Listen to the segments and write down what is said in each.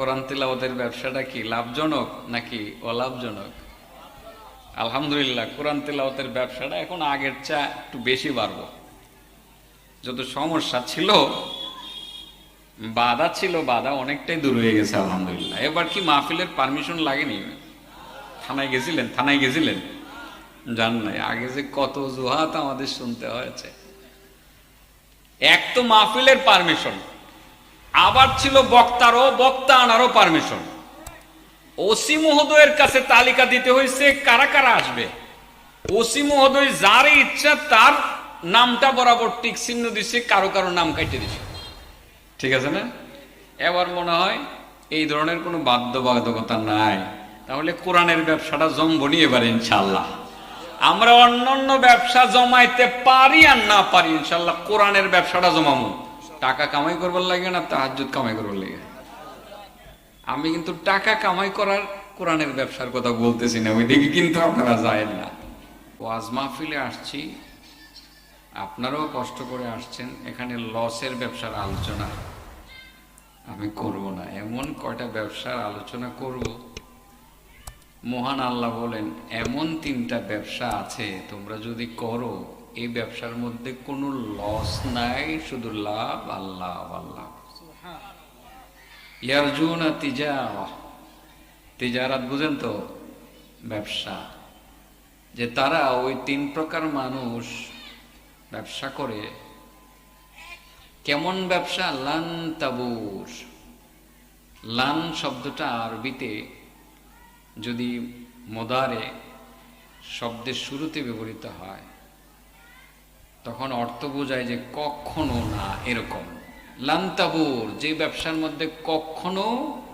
কোরআন তিলাওয়াতের ব্যবসাটা কি লাভজনক নাকি অলাভজনক? আলহামদুলিল্লাহ, কোরআন তিলাওয়াতের ব্যবসাটা এখন আগের চা একটু বেশি বাড়বো। যত সমস্যা ছিল, বাধা ছিল, বাধা অনেকটাই দূর হয়ে গেছে, আলহামদুলিল্লাহ। এবার কি মাহফিলের পারমিশন লাগেনি? থানায় গেছিলেন? থানায় গেছিলেন? জান নাই। আগে যে কত জুহাত আমাদের শুনতে হয়েছে। এক তো মাহফিলের পারমিশন আবার ছিল বক্তারও, বক্তা আনারও পারমিশন। ওসি মহোদয়ের কাছে তালিকা দিতে হয়েছে, কারা কারা আসবে? ওসি মহোদয় যার ইচ্ছা তার নামটা বরাবর টিক চিহ্ন দিছে, কারও কারও নাম কাটে দিছে। ঠিক আছে না? এবার মনে হয় এই ধরনের কোনো বাধ্যবাধকতা নাই। তাহলে কোরআনের ব্যবসাটা জম্বনি এবার ইনশাল্লাহ আমরা অন্যান্য ব্যবসা জমাইতে পারি আর না পারি ইনশাল্লাহ কোরআনের ব্যবসাটা জমামু। টাকা কামাই করবার লাগে না তাহাজুদ কামাই করবার লাগে। আমি কিন্তু টাকা কামাই করার কোরআনের ব্যবসার কথা বলতেছি না, ওই দিকে কিন্তু আপনারা যায়েন না। ওয়াজ মাহফিলে আসছি, আপনারাও কষ্ট করে আসছেন, এখানে লসের ব্যবসার আলোচনা। আমি করব না, এমন কয়টা ব্যবসার আলোচনা করব? মহান আল্লাহ বলেন, এমন তিনটা ব্যবসা আছে, তোমরা যদি করো এই ব্যবসার মধ্যে কোনো লস নাই, শুধু লাভ, আল্লাহ আল্লাহ। ইয়ারজুনা তিজারা তিজারাত বুঝেন তো, ব্যবসা। যে তারা ওই তিন প্রকার মানুষ ব্যবসা করে। কেমন ব্যবসা? লান তাবুর লান শব্দটা আরবিতে যদি মোদারে শব্দের শুরুতে ব্যবহৃত হয় তখন অর্থ বোঝায় যে কখনো না এরকম। লান্তাবুর, যে ব্যবসার মধ্যে কখনো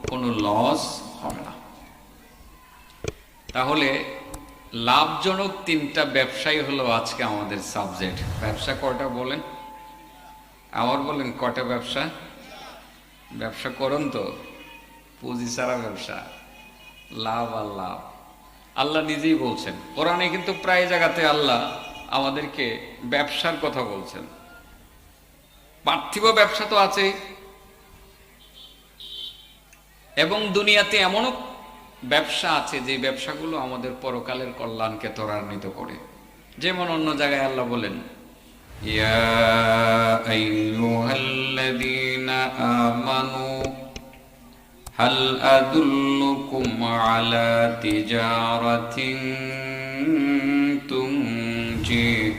কোনো লস হবে না। তাহলে লাভজনক তিনটা ব্যবসাই হলো আজকে আমাদের সাবজেক্ট ব্যবসা কটা বলেন? আমার বলেন কটা ব্যবসা? ব্যবসা করুন তো। পুঁজি ছাড়া ব্যবসা। লাভ আর লাভ। আল্লাহ নিজেই বলছেন। কোরআনে কিন্তু প্রায় জায়গাতে আল্লাহ আমাদেরকে ব্যবসার কথা বলছেন। পার্থিব ব্যবসা তো আছে এবং দুনিয়াতে এমনও ব্যবসা আছে যে ব্যবসাগুলো আমাদের পরকালের কল্যাণকে ত্বরান্বিত করে। যেমন অন্য জায়গায় আল্লাহ বলেন, ইয়া আইয়ুহাল্লাযীনা আমানু, হাল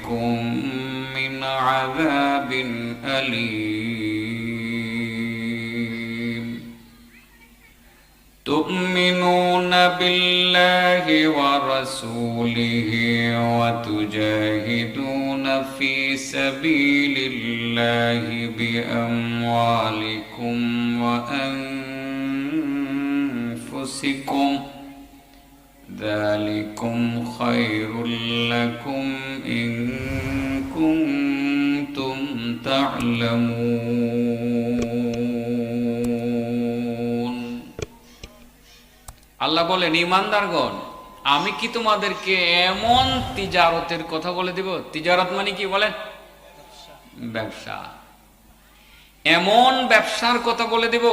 بكم من عذاب أليم. تؤمنون بالله ورسوله وتجاهدون في سبيل الله بأموالكم وأنفسكم ۖ ذلكم خير لكم إن كنتم تعلمون আল্লাহ বলেন ইমানদারগণ আমি কি তোমাদেরকে এমন তিজারতের কথা বলে দিব তিজারত মানে কি বলেন ব্যবসা এমন ব্যবসার কথা বলে দিব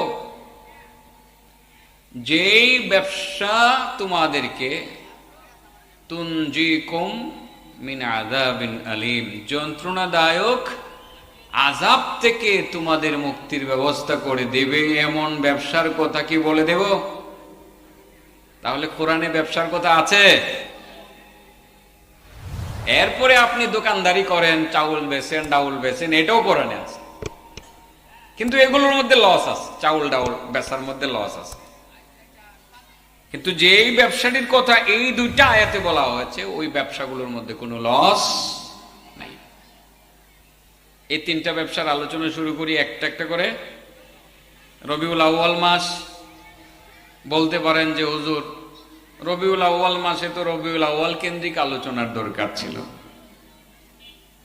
যেই ব্যবসা তোমাদেরকে তুনজিকুম মিন আযাবিন আলিম, যন্ত্রণাদায়ক আজাব থেকে তোমাদের মুক্তির ব্যবস্থা করে দেবে, এমন ব্যবসার কথা কি বলে দেব? তাহলে কোরআনে ব্যবসার কথা আছে। এরপরে আপনি দোকানদারি করেন, চাউল বেচেন ডাউল বেচেন এটাও কোরআনে আছে। কিন্তু এগুলোর মধ্যে লস আছে, চাউল, ডাউল বেচার মধ্যে লস আছে। কিন্তু যেই ব্যবসাটির কথা এই দুইটা আয়াতে বলা হয়েছে, ওই ব্যবসাগুলোর মধ্যে কোনো লস নাই। এই তিনটা ব্যবসার আলোচনা শুরু করি, একটা একটা করে। রবিউল আউয়াল মাস, বলতে পারেন যে হুজুর, রবিউল আউ্য়াল মাসে তো রবিউল আউ্য়াল কেন্দ্রিক আলোচনার দরকার ছিল।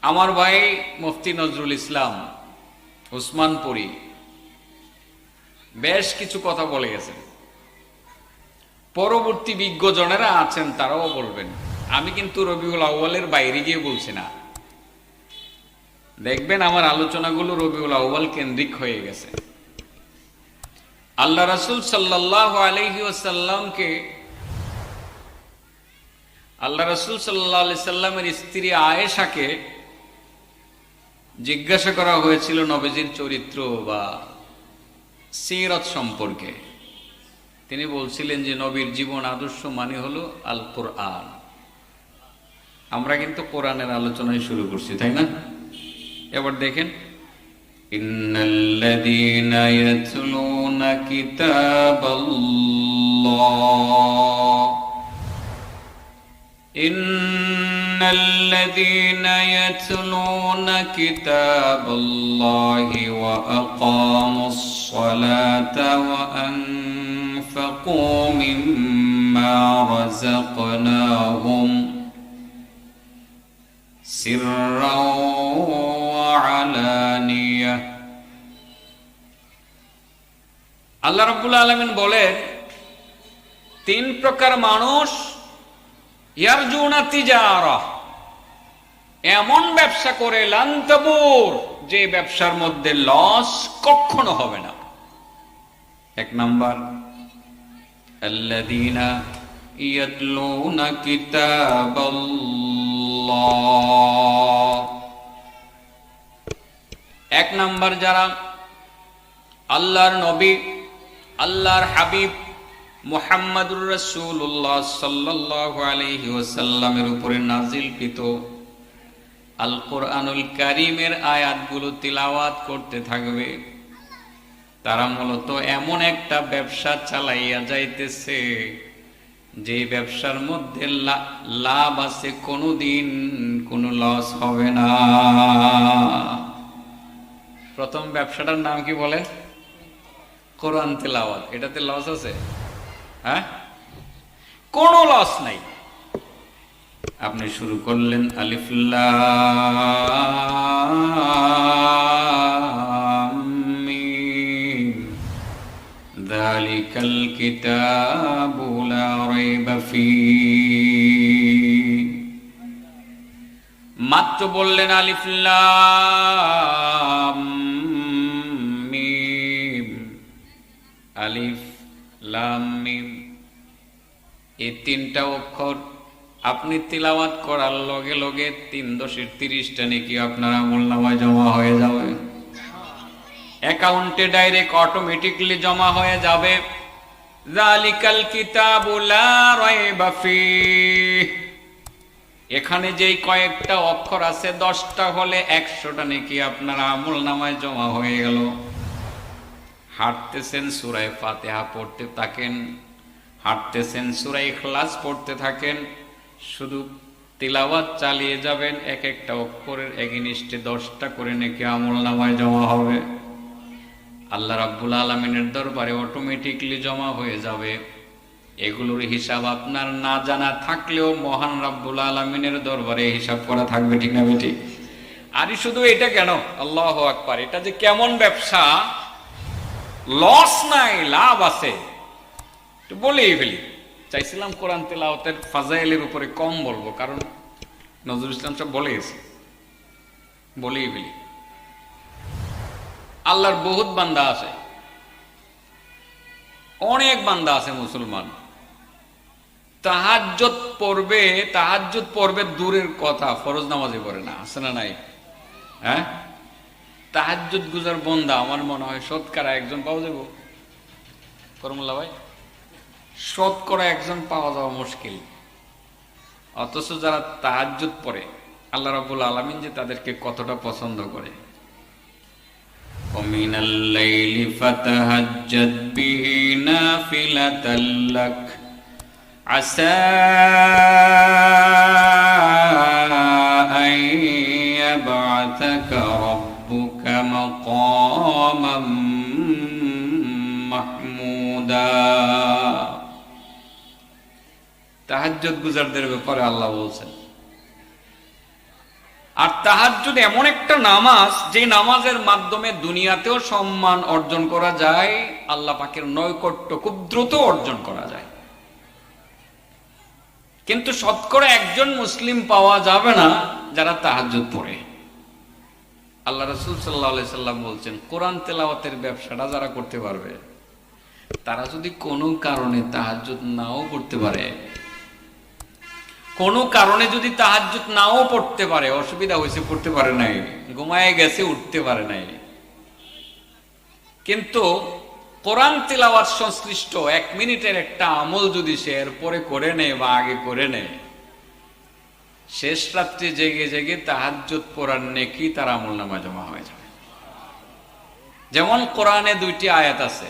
আমার ভাই মুফতি নজরুল ইসলাম উসমানপুরি বেশ কিছু কথা বলে গেছেন। পরবর্তী বিজ্ঞজনেরা আছেন, তারাও বলবেন, আমি কিন্তু রবিউল আউ্বালের বাইরে গিয়ে বলছি না। দেখবেন আমার আলোচনাগুলো রবিউল আউ্বাল কেন্দ্রিক হয়ে গেছে। আল্লাহ রাসুল সাল্লাহ আলহি ওসাল্লামকে আল্লাহ রসুল সাল্লাহ আলি সাল্লামের স্ত্রী আয়েশাকে জিজ্ঞাসা করা হয়েছিল নবীজির চরিত্র বা সিরত সম্পর্কে। তিনি বলছিলেন যে নবীর জীবন আদর্শ মানে হলো আল কোরআন আমরা কিন্তু কোরআনের আলোচনায় শুরু করছি তাই না এবার দেখেন ইন্নাল্লাযীনা ইয়াতলুনা কিতাবাল্লাহ إن الذين يتلون كتاب الله وأقاموا الصلاة وأنفقوا مما رزقناهم سرا وعلانية আল্লাহ রব্বুল আলমিন বলেন তিন প্রকার মানুষ ইয়ারজুনা তিজারা এমন ব্যবসা করে লান্তবুর যে ব্যবসার মধ্যে লস কখনো হবে না এক নাম্বার আল্লাযীনা ইয়াতলুনা কিতাবাল্লাহ এক নাম্বার যারা আল্লাহর নবী, আল্লাহর হাবিব মোহাম্মদুর রসুল্লাহ সাল্লাহ আলহি ওসাল্লামের উপরে নাজিলকৃত আল কোরআনুল কারিমের আয়াতগুলো তিলাওয়াত করতে থাকবে। তারা মূলত এমন একটা ব্যবসা চালাইয়া যাইতেছে, যে ব্যবসার মধ্যে লাভ আছে কোনোদিন, কোনো লস হবে না। প্রথম ব্যবসাটার নাম কি বলে? কোরআন তেলাওয়াত। এটাতে লস আছে? হ্যাঁ? কোনো লস নাই। আপনি শুরু করলেন ذلك الكتاب لا ريب فيه মাত্র বললেন আলিফুল্লাহ আলিফ লাম মিম এই তিনটা অক্ষর আপনি তিলাওয়াত করার লগে লগে তিন দশের তিরিশটা নাকি আপনার আমল নামায় জমা হয়ে যাবে অ্যাকাউন্টে ডাইরেক্ট অটোমেটিকলি জমা হয়ে যাবে জালিকাল এখানে যেই কয়েকটা অক্ষর আছে, দশটা হলে একশোটা নাকি আপনার আমল নামায় জমা হয়ে গেল। হাঁটতেছেন সুরায় ফাতেহা পড়তে থাকেন, হাঁটতেছেন সুরাই খ্লাস পড়তে থাকেন, শুধু তিলাওয়াত চালিয়ে যাবেন এক একটা অক্ষরের এগিনিস্টে দশটা করে নাকি আমল নামায় জমা হবে। আল্লাহ রাব্বুল আলমিনের দরবারে অটোমেটিকলি জমা হয়ে যাবে। এগুলোর হিসাব আপনার না জানা থাকলেও মহান রাব্বুল আলমিনের দরবারে হিসাব করা থাকবে, ঠিক না বেটি? আরে শুধু এটা কেন? আল্লাহ আকবার, এটা যে কেমন ব্যবসা? লস নাই, লাভ আছে। বলেই ফেলি। চাইছিলাম কোরআন তেলাওতের ফাজাইলের উপরে কম বলব, কারণ নজরুল ইসলাম সব বলে গেছে। বলেই ফেলি। আল্লাহর বহুত বান্দা আছে। অনেক বান্দা আছে মুসলমান। তাহাজ্জত পড়বে তাহাজ্জত পড়বে দূরের কথা, ফরজ নামাজে পড়ে না, আছে না নাই? হ্যাঁ? তাহাজ্জুদ গুজার বন্দা, আমার মনে হয় শতকরা একজন পাওয়া যাব। করমুল্লা ভাই শতকরা একজন পাওয়া যাওয়া মুশকিল। অথচ যারা তাহাজ্জুদ পড়ে, আল্লাহ রাবুল আলমিন যে তাদেরকে কতটা পছন্দ করে। ومن الليل فتهجد به نافلة لك عسى أن يبعثك ربك مقاما محمودا তাহাজ্জুদ গুজারদের ব্যাপারে আল্লাহ বলছেন আর তাহাজ্জুদ এমন একটা নামাজ যে নামাজের মাধ্যমে দুনিয়াতেও সম্মান অর্জন করা যায়, আল্লাহ পাকের নৈকট্য খুব দ্রুত অর্জন করা যায়। কিন্তু শতকরা একজন মুসলিম পাওয়া যাবে না যারা তাহাজ্জুদ পড়ে। আল্লাহ রসুল সাল্লাহ সাল্লাম বলছেন, কোরআন তেলাওয়াতের ব্যবসাটা যারা করতে পারবে, তারা যদি কোনো কারণে তাহাজ্জুদ নাও করতে পারে কোনো কারণে যদি তাহাজ্জুদ নাও পড়তে পারে, অসুবিধা হয়েছে, পড়তে পারে নাই, ঘুমায় গেছে, উঠতে পারে নাই। কিন্তু কোরআন তেলাওয়াত সংশ্লিষ্ট এক মিনিটের একটা আমল যদি সে এরপরে করে নেয় বা আগে করে নেয়, শেষ রাত্রে জেগে জেগে তাহাজ্জুদ পড়ার নেকি তার আমল নামা জমা হয়ে যাবে। যেমন কোরআনে দুইটি আয়াত আছে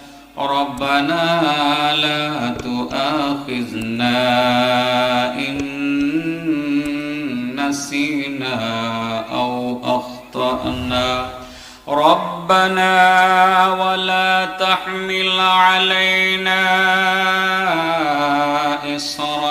ربنا لا تؤاخذنا إن نسينا أو أخطأنا. ربنا ولا تحمل علينا إصرا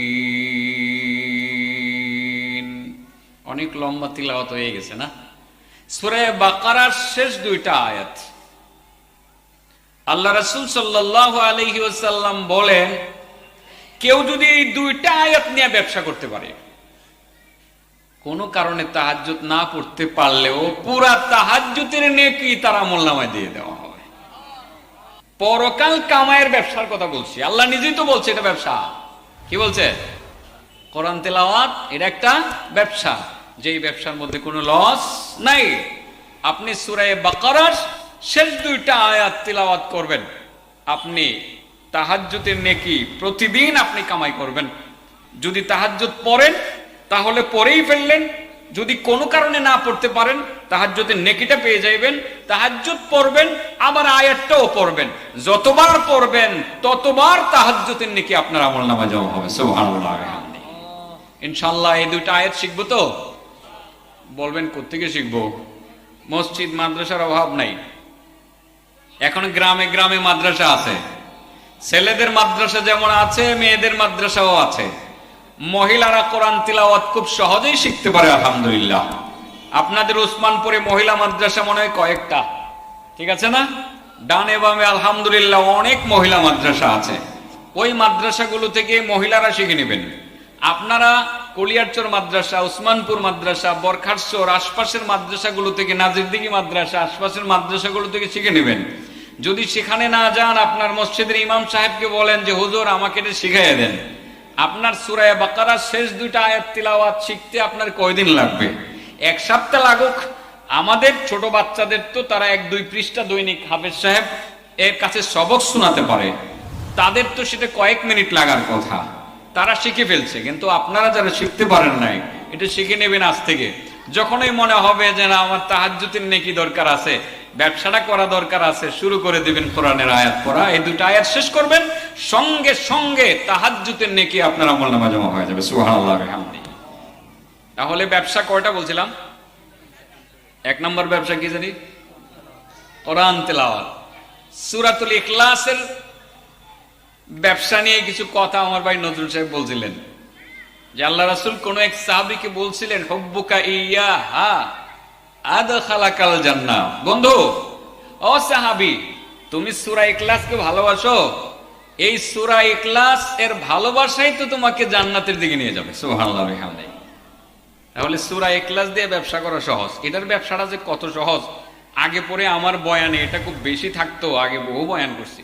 অনেক লম্বা তিলাওয়াত হয়ে গেছে, না? সুরে বাকারার শেষ দুইটা আয়াত। আল্লাহ রাসূল আলাইহি ওয়াসাল্লাম বলেন, কেউ যদি এই দুইটা আয়াত নিয়ে ব্যবসা করতে পারে, কোনো কারণে না পড়তে পারলেও পুরা নেকি দিয়ে দেওয়া হবে। পরকাল কামায়ের ব্যবসার কথা বলছি। আল্লাহ নিজেই তো বলছে এটা ব্যবসা। কি বলছে? কোরআন তেলাওয়াত, এটা একটা ব্যবসা। যেই ব্যবসার মধ্যে কোনো লস নাই, আপনি সুরায় বাকারার শেষ দুইটা আয়াত তেলাওয়াত করবেন। আপনি তাহাজ্জুতের নেকি প্রতিদিন আপনি কামাই করবেন। যদি তাহাজ্জুদ পড়েন, তাহলে পরেই ফেললেন। যদি কোনো কারণে না পড়তে পারেন, তাহাজ্জুদের নেকিটা পেয়ে যাইবেন। তাহাজ্জুদ পড়বেন, আবার আয়াতটাও পড়বেন। যতবার পড়বেন, ততবার তাহাজ্জুদের নেকি আপনার আমল নামা জমা হবে। সুবহানাল্লাহ ইনশাআল্লাহ, এই দুইটা আয়াত শিখব তো? বলবেন, কোত্থেকে শিখব? মসজিদ, মাদ্রাসার অভাব নাই। এখন গ্রামে গ্রামে মাদ্রাসা আছে। ছেলেদের মাদ্রাসা যেমন আছে, মেয়েদের মাদ্রাসাও আছে। মহিলারা কোরআন তিলাওয়াত খুব সহজেই শিখতে পারে, আলহামদুলিল্লাহ। আপনাদের ওসমানপুরে মহিলা মাদ্রাসা মনে হয় কয়েকটা। ঠিক আছে না? ডানে বামে আলহামদুলিল্লাহ অনেক মহিলা মাদ্রাসা আছে। ওই মাদ্রাসাগুলো থেকে মহিলারা শিখে নেবেন। আপনারা কলিয়ারচর মাদ্রাসা, উসমানপুর মাদ্রাসা বরখারচর আশপাশের মাদ্রাসাগুলো থেকে নাজিরদিঘি মাদ্রাসা, আশপাশের মাদ্রাসাগুলো থেকে শিখে নেবেন। যদি সেখানে না যান, আপনার মসজিদের ইমাম সাহেবকে বলেন যে, হুজুর, আমাকে এটা শিখাইয়া দেন। আপনার সুরায় বাকারার শেষ দুইটা আয়াত তিলাওয়াত শিখতে আপনার কয়দিন লাগবে? এক সপ্তাহ লাগুক। আমাদের ছোট বাচ্চাদের তো তারা এক, দুই পৃষ্ঠা দৈনিক হাফেজ সাহেব এর কাছে সবক শোনাতে পারে। তাদের তো সেটা কয়েক মিনিট লাগার কথা। তারা শিখে ফেলছে, কিন্তু আপনারা যারা শিখতে পারেন নাই, এটা শিখে নেবেন আজ থেকে। যখনই মনে হবে যে না, আমার তাহাজ্জুতের নেকি দরকার আছে, ব্যবসাটা করা দরকার আছে, শুরু করে দিবেন কোরআনের আয়াত পড়া, এই দুটো আয়াত শেষ করবেন, সঙ্গে সঙ্গে তাহাজ্জুতের নেকি আপনার আমল নামা জমা হয়ে যাবে তাহলে ব্যবসা কয়টা বলছিলাম? এক নম্বর ব্যবসা কি জানি? কোরআন তেলাওয়াত। সূরাতুল ইখলাসের ব্যবসা নিয়ে কিছু কথা আমার ভাই নজরুল সাহেব বলছিলেন। যে আল্লাহ রাসুল কোন এক সাহাবিকে বলছিলেন, হব্বুকা ইয়া হা সুরা এর ভালোবাসাই তো তোমাকে জান্নাতের দিকে নিয়ে যাবে। তাহলে সুরা দিয়ে ব্যবসা করা সহজ। এটার ব্যবসাটা যে কত সহজ, আগে পরে আমার বয়ানে এটা খুব বেশি থাকতো, আগে বহু বয়ান করছি।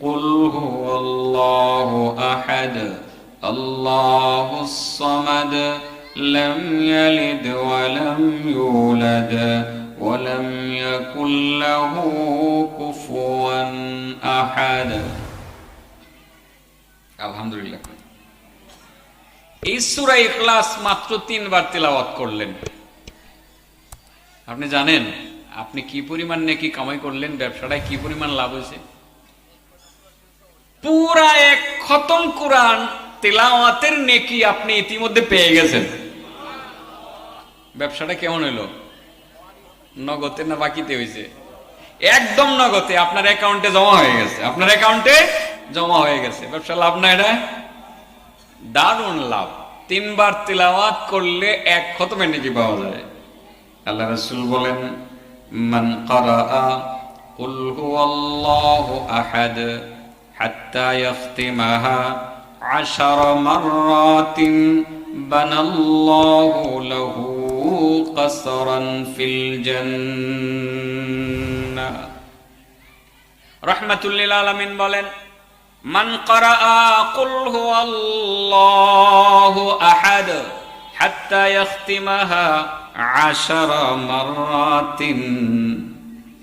قل هو الله أحد الله الصمد لم يلد ولم يولد ولم يكن له كفوا أحد الحمد لله এই সূরা ইখলাস মাত্র তিনবার তেলাওয়াত করলেন আপনি জানেন আপনি কি পরিমাণ নাকি কামাই করলেন ব্যবসাটায় কি পরিমাণ লাভ হয়েছে পুরা এক খতম কোরআন তেলাওয়াতের নেকি আপনি ইতিমধ্যে পেয়ে গেছেন। ব্যবসাটা কেমন হইল? নগদে না বাকিতে হয়েছে একদম নগদে, আপনার অ্যাকাউন্টে জমা হয়ে গেছে। আপনার অ্যাকাউন্টে জমা হয়ে গেছে। ব্যবসা লাভ না এটা? দারুণ লাভ। তিনবার তিলাওয়াত করলে এক খতমে নাকি পাওয়া যায়। আল্লাহ রাসূল বলেন, মান ক্বারাআ, কুল হুয়াল্লাহু আহাদ। حتى يختمها عشر مرات بنى الله له قصرا في الجنة رحمة للعالمين بولن من قرأ قل هو الله أحد حتى يختمها عشر مرات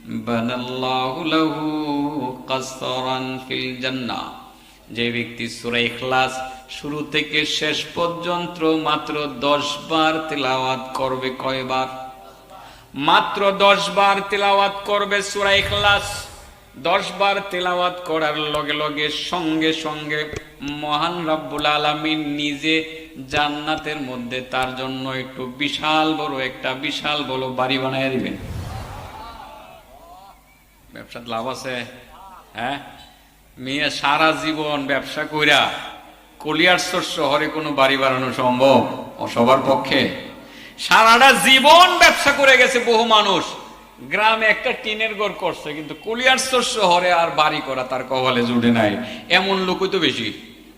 بنى الله له যে ব্যক্তি সূরা ইখলাস শুরু থেকে শেষ পর্যন্ত মাত্র 10 বার তিলাওয়াত করবে কয়বার? মাত্র 10 বার তিলাওয়াত করবে সূরা ইখলাস। দশ বার তেলাওয়াত করার লগে লগে সঙ্গে সঙ্গে মহান রাব্বুল আলমিন নিজে জান্নাতের মধ্যে তার জন্য একটু বিশাল বড় একটা বিশাল বড় বাড়ি বানিয়ে দিবেন। ব্যবসার লাভ আছে? হ্যাঁ? মেয়ে সারা জীবন ব্যবসা কইরা কলিয়ারসর শহরে কোনো বাড়ি বানানো সম্ভব? সবার পক্ষে? সারাটা জীবন ব্যবসা করে গেছে বহু মানুষ। গ্রামে একটা টিনের ঘর করছে, কিন্তু কলিয়ারসর শহরে আর বাড়ি করা তার কপালে জুড়ে নাই। এমন লোকই তো বেশি।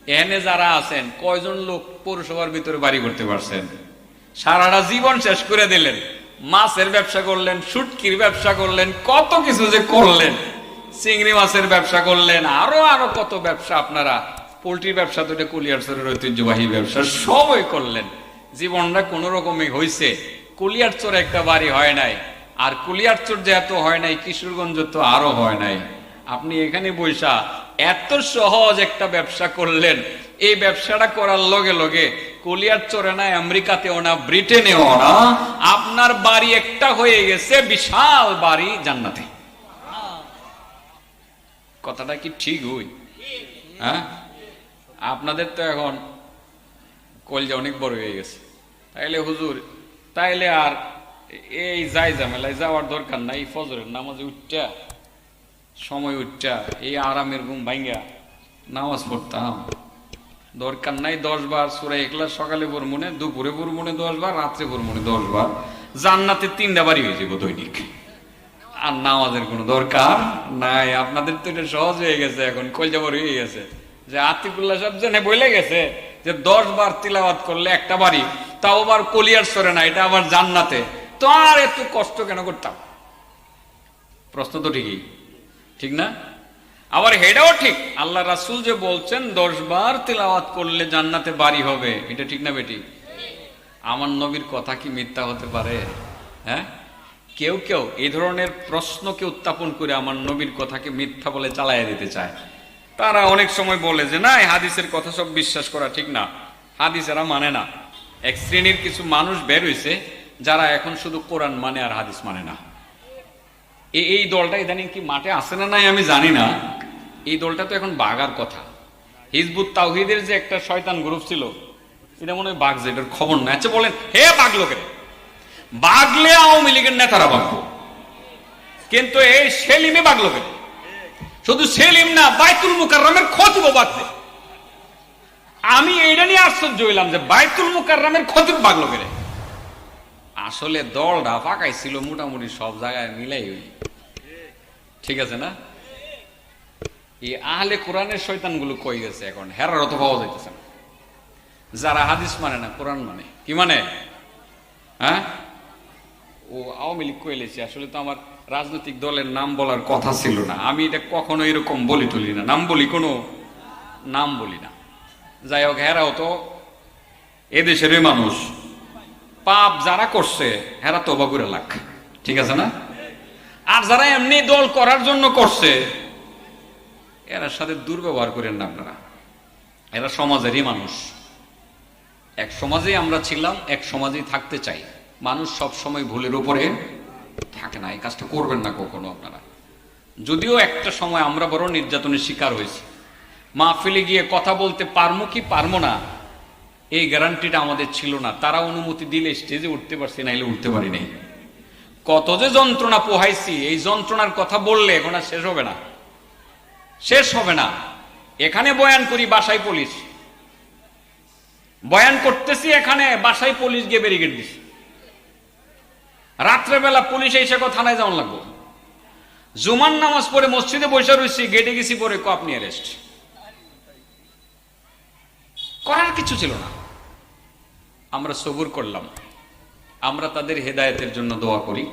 এনে যারা আছেন, কয়জন লোক পৌরসভার ভিতরে বাড়ি করতে পারছেন? সারাটা জীবন শেষ করে দিলেন। মাছের ব্যবসা করলেন শুটকির ব্যবসা করলেন, কত কিছু যে করলেন। চিংড়ি মাছের ব্যবসা করলেন, আরও আরও কত ব্যবসা আপনারা। পোল্ট্রি ব্যবসা তো এটা কুলিয়ারচরের ঐতিহ্যবাহী ব্যবসা, সবই করলেন। জীবনটা কোন রকমই হয়েছে কুলিয়ারচর একটা বাড়ি হয় নাই। আর কুলিয়ারচর যে এত হয় নাই, কিশোরগঞ্জ তো আরও হয় নাই। আপনি এখানে বৈশা এত সহজ একটা ব্যবসা করলেন। এই ব্যবসাটা করার লগে লগে কুলিয়ার চরে না আমেরিকাতেও না, ব্রিটেনেও না, আপনার বাড়ি একটা হয়ে গেছে, বিশাল বাড়ি জান্নাতে। কথাটা কি ঠিক হই? হ্যাঁ? আপনাদের তো এখন কলজা অনেক বড় হয়ে গেছে। তাইলে হুজুর, তাইলে আর এই যাই ঝামেলায় যাওয়ার দরকার নাই, ফজরের নামাজে উঠটা, সময় উঠটা, এই আরামের ঘুম ভাঙ্গা নামাজ পড়তাম। দরকার নাই দশ বার সুরা একলা সকালে ভোর মনে, দুপুরে ভোর মনে দশ বার, রাত্রে ভোর মনে দশ বার। জান্নাতে তিনটা বাড়ি হয়ে যাব দৈনিক। আর নামাজের কোনো দরকার নাই। আপনাদের তো এটা সহজ হয়ে গেছে এখন, কলজাবর হয়ে গেছে। যে আতিকুল্লাহ সব জেনে বলে গেছে যে দশ বার তিলাবাত করলে একটা বাড়ি, তাও আবার কলিয়ার সরে না, এটা আবার জান্নাতে। তো আর এত কষ্ট কেন করতাম? প্রশ্ন তো ঠিকই। ঠিক না? আবার হেডাও ঠিক। আল্লাহ রাসুল যে বলছেন দশ বার তেলাওয়াত করলে জান্নাতে বাড়ি হবে, এটা ঠিক না বেটি? আমার নবীর কথা কি মিথ্যা হতে পারে? হ্যাঁ? কেউ কেউ এই ধরনের প্রশ্নকে উত্থাপন করে আমার নবীর কথাকে মিথ্যা বলে চালাইয়া দিতে চায়। তারা অনেক সময় বলে যে, না হাদিসের কথা সব বিশ্বাস করা ঠিক না। হাদিস এরা মানে না। এক শ্রেণির কিছু মানুষ বের হইছে, যারা এখন শুধু কোরআন মানে আর হাদিস মানে না। এই দলটা ইদানিং কি মাঠে আসে না নাই আমি জানি না। এই দলটা তো এখন বাগার কথা। হিজবুত তাওহিদের যে একটা শয়তান গ্রুপ ছিল, এটা মনে হয় বাঘ যেটার খবর না। আচ্ছা বলেন, হে বাঘ লোকের বাগলে আওয়ামী লীগের নেতারা বাগবো কিন্তু এই সেলিমে বাগলো কেন শুধু সেলিম না, বাইতুল মুকাররমের খতিব বাগবে। আমি এইটা নিয়ে আশ্চর্য হইলাম যে বাইতুল মুকাররমের খতিব বাগলো কেন আসলে দলটা ফাঁকাই ছিল মোটামুটি সব জায়গায় মিলাই হই ঠিক আছে না? এই আহলে কোরআনের শয়তানগুলো কই গেছে এখন? হেরার অত পাওয়া যাইতেছে না। যারা হাদিস মানে না, কোরআন মানে। কি মানে? হ্যাঁ? ও আওয়ামী লীগ কইলেছি, আসলে তো আমার রাজনৈতিক দলের নাম বলার কথা ছিল না। আমি এটা কখনো এরকম বলি তুলি না। নাম বলি কোনো, নাম বলি না। যাই হোক, হেরাও তো এদেশেরই মানুষ। পাপ যারা করছে, হেরা তো বাবুরা লাখ। ঠিক আছে না? আর যারা এমনি দল করার জন্য করছে, এরা সাথে দুর্ব্যবহার করেন না আপনারা। এরা সমাজেরই মানুষ। এক সমাজেই আমরা ছিলাম, এক সমাজেই থাকতে চাই। মানুষ সব সময় ভুলের উপরে থাকে না, এই কাজটা করবেন না কখনো আপনারা। যদিও একটা সময় আমরা বড় নির্যাতনের শিকার হয়েছি। মাহফিলে গিয়ে কথা বলতে পারব কি পারব না, এই গ্যারান্টিটা আমাদের ছিল না। তারা অনুমতি দিলে স্টেজে উঠতে পারছি, নাইলে উঠতে পারি নাই। কত যে যন্ত্রণা পোহাইছি, এই যন্ত্রণার কথা বললে এখন আর শেষ হবে না। শেষ হবে না। এখানে বয়ান করি, বাসায় পুলিশ। বয়ান করতেছি এখানে, বাসায় পুলিশ গিয়ে ব্যারিকেড দিছি। রাত্রেবেলা পুলিশ এসে কো থানায় যাওয়ান লাগবো। জুমার নামাজ পড়ে মসজিদে বসে রয়েছি গেটে গেছি পরে কো আপনি অ্যারেস্ট করার কিছু ছিল না। আমরা সবুর করলাম। আমরা তাদের হেদায়েতের জন্য দোয়া করি।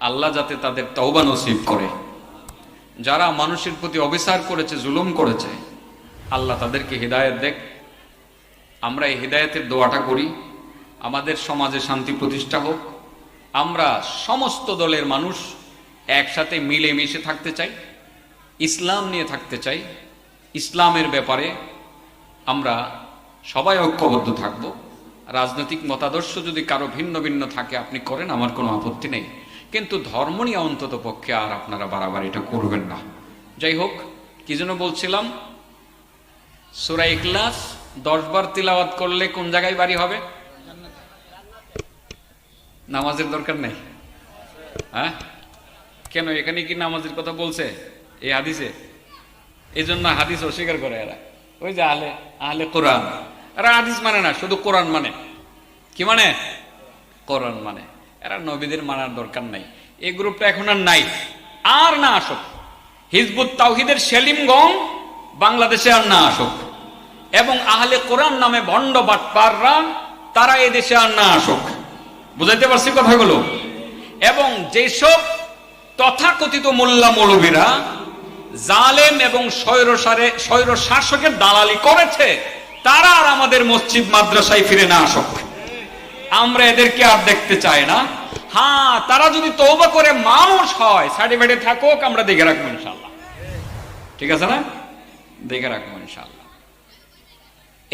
আল্লাহ যাতে তাদের তওবা নসিব করে। যারা মানুষের প্রতি অবিচার করেছে, জুলুম করেছে, আল্লাহ তাদেরকে হৃদায়ত দেখ। আমরা এই হৃদায়তের দোয়াটা করি। আমাদের সমাজে শান্তি প্রতিষ্ঠা হোক। আমরা সমস্ত দলের মানুষ একসাথে মিলে মিশে থাকতে চাই, ইসলাম নিয়ে থাকতে চাই। ইসলামের ব্যাপারে আমরা সবাই ঐক্যবদ্ধ থাকব। রাজনৈতিক মতাদর্শ যদি কারও ভিন্ন ভিন্ন থাকে, আপনি করেন, আমার কোনো আপত্তি নেই। কিন্তু ধর্ম নিয়ে অন্তত পক্ষে আর আপনারা বারবার এটা করবেন না। যাই হোক, কি যেন বলছিলাম? সুরা ইখলাস দশ বার তিলাওয়াত করলে কোন জায়গায় বাড়ি হবে? নামাজের দরকার নেই। হ্যাঁ? কেন? এখানে কি নামাজের কথা বলছে? এই হাদিসে? এই জন্য হাদিস অস্বীকার করে এরা। ওই যে আহলে আহলে কোরআন। এরা হাদিস মানে না, শুধু কোরআন মানে। কি মানে? কোরআন মানে। এরা নবীদের মানার দরকার নাই। এই গ্রুপটা এখন আর নাই। আর না আসুক। হিজবুত তাওহিদের সেলিমগং বাংলাদেশে আর না আসুক। এবং আহলে কোরআন নামে ভণ্ড বাটপাররা, তারা এই দেশে আর না আসুক। বুঝাইতে পারছি কথাগুলো? এবং যেসব তথাকথিত মোল্লা মৌলবীরা জালেম এবং স্বৈরসারে স্বৈর শাসকের দালালি করেছে, তারা আর আমাদের মসজিদ মাদ্রাসায় ফিরে না আসুক। আমরা এদেরকে আর দেখতে চাই না। হ্যাঁ তারা যদি তৌবা করে মানুষ হয়, সার্টিফিকেটে থাকুক, আমরা দেখে রাখব ইনশাল্লাহ ঠিক আছে না? দেখে রাখব ইনশাল্লাহ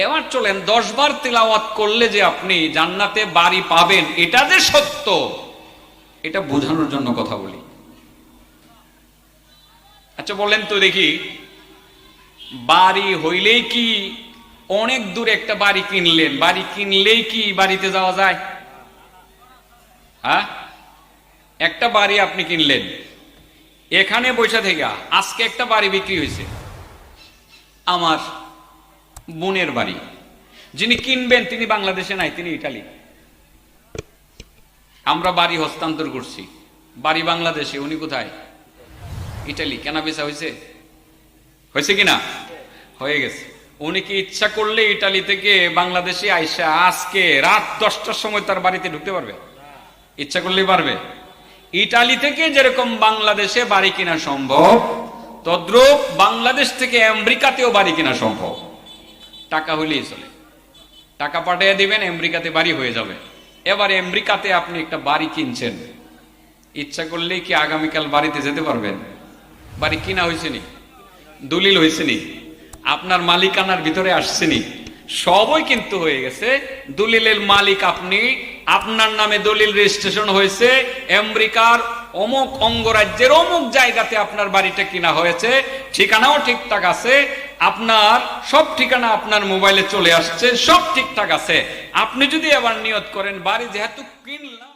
এবার চলেন, দশ বার তেলাওয়াত করলে যে আপনি জান্নাতে বাড়ি পাবেন, এটা যে সত্য, এটা বোঝানোর জন্য কথা বলি। আচ্ছা বলেন তো দেখি, বাড়ি হইলেই কি অনেক দূর একটা বাড়ি কিনলেন? বাড়ি কিনলেই কি বাড়িতে যাওয়া যায়? হ্যাঁ? একটা বাড়ি আপনি কিনলেন, এখানে বসে থেকে আজকে একটা বাড়ি বিক্রি হয়েছে। আমার বোনের বাড়ি। যিনি কিনবেন, তিনি বাংলাদেশে নাই, তিনি ইটালি। আমরা বাড়ি হস্তান্তর করছি। বাড়ি বাংলাদেশে, উনি কোথায়? ইটালি। কেনা বেচা হয়েছে? হয়েছে কিনা? হয়ে গেছে। উনি কি ইচ্ছা করলে ইটালি থেকে বাংলাদেশে আইসা আজকে রাত দশটার সময় তার বাড়িতে ঢুকতে পারবে? ইচ্ছা করলেই পারবে। ইটালি থেকে যেরকম বাংলাদেশে বাড়ি কিনা সম্ভব, তদ্রুপ বাংলাদেশ থেকে আমেরিকাতেও বাড়ি কেনা সম্ভব। টাকা হইলেই চলে। টাকা পাঠিয়ে দিবেন, আমেরিকাতে বাড়ি হয়ে যাবে। এবার আমেরিকাতে আপনি একটা বাড়ি কিনছেন। ইচ্ছা করলেই কি আগামীকাল বাড়িতে যেতে পারবেন? বাড়ি কিনা হয়েছে নি? দলিল হয়েছে নি? আপনার মালিকানার ভিতরে আসছে নি? সবই কিন্তু হয়ে গেছে। দলিলের মালিক আপনি, আপনার নামে দলিল রেজিস্ট্রেশন হয়েছে। আমেরিকার অমুক অঙ্গরাজ্যের অমুক জায়গাতে আপনার বাড়িটা কিনা হয়েছে। ঠিকানাও ঠিকঠাক আছে। আপনার সব ঠিকানা আপনার মোবাইলে চলে আসছে, সব ঠিকঠাক আছে। আপনি যদি আবার নিয়ত করেন, বাড়ি যেহেতু কিনলাম